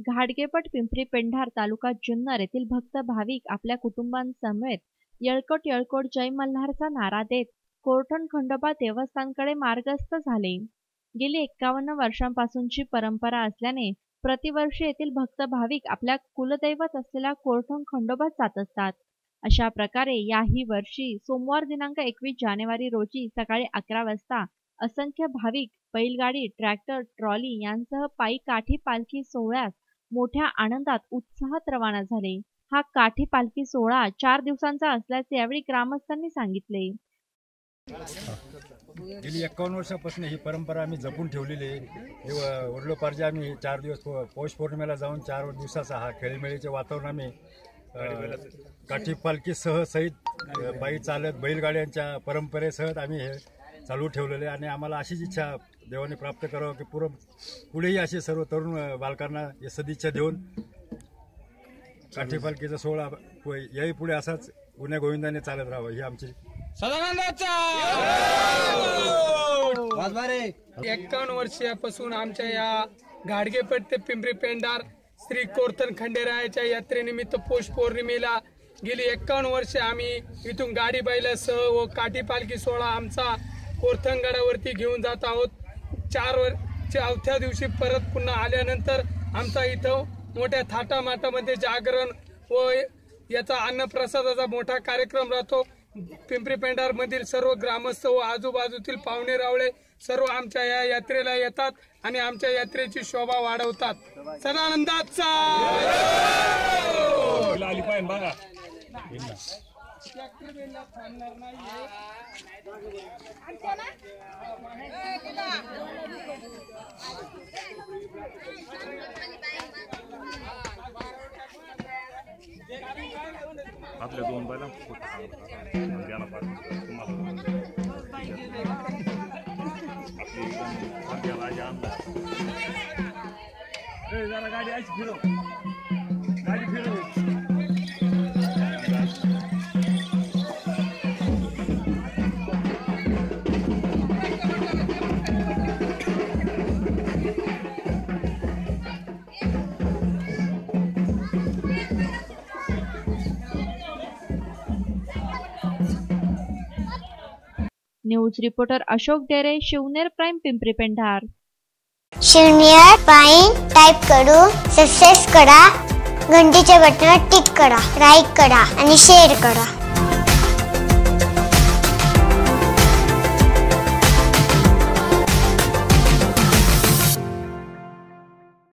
घाडगेपट पिंपरी पेंढार तालुका जुन्नर येथील भक्त भाविक आपल्या कुटुंबांसमवेत येळकोट येळकोट जय मल्हारचा नारा देत कोरठण खंडोबा देवस्थानकडे मार्गस्थ झाले. गेली एक्कावन्न वर्षांपासूनची परंपरा असल्याने प्रतिवर्षी येथील भक्त भाविक आपल्या कुलदैवत असलेल्या कोरठण खंडोबात जात असतात. अशा प्रकारे याही वर्षी सोमवार दिनांक एकवीस जानेवारी रोजी सकाळी अकरा वाजता असंख्य भाविक बैलगाडी ट्रॅक्टर ट्रॉली यांसह पायी काठी पालखी सोहळ्यात मोठ्या आनंदात उत्साहात रवाना झाले. हा काठी पालखी सोहळा चार दिवसांचा असल्याचे यावेळी ग्रामस्थांनी सांगितले. गेली एकावन्न वर्षापासून ही परंपरा आम्ही जपून ठेवलेली आहे. हे आम्ही चार दिवस पौष पौर्णिमेला जाऊन चार दिवसाचा हा खेळीमेळीचे वातावरण आम्ही काठी काठी पालखीसह सहित बाई चालत बैलगाड्यांच्या परंपरेसह आम्ही हे चालू ठेवलेले आणि आम्हाला अशीच इच्छा देवाने प्राप्त करावं की पुरं पुढेही असे सर्व तरुण बालकांना हे सदिच्छा देऊन काठी पालखीचा सोहळा याही पुढे असाच गुन्ह्या गोविंदाने चालत राहावं ही आमची एक्कावन्न वर्षापासून आमच्या या घाडगेपेठ ते पिंपरी पेंडार श्री कोरतन खंडेरायाच्या यात्रेनिमित्त पौष पौर्णिमेला गेली एक्कावन्न वर्षे आम्ही इथून गाडी बैलासह व काठी पालखी सोहळा आमचा कोरथनगडावरती घेऊन जात आहोत. चार वर चौथ्या दिवशी परत पुन्हा आल्यानंतर आमचा इथं मोठ्या थाटामाटामध्ये जागरण व याचा अन्नप्रसादाचा मोठा कार्यक्रम राहतो. पिंपरी पेंढार मधील सर्व ग्रामस्थ व आजूबाजूतील पाहुणे रावळे सर्व आमच्या या यात्रेला येतात आणि आमच्या यात्रेची शोभा वाढवतात. सदानंदाचा! आपल्या दोन पाहिजे तुम्हाला. जरा गाडी अशी फिरव. गाडी फिरव. News reporter Ashok Dere Shivner prime Pimpri Pendhar. Shivner prime type करू सक्सेस करा घंटीचे बटन टिक करा लाईक करा आणि शेअर करा.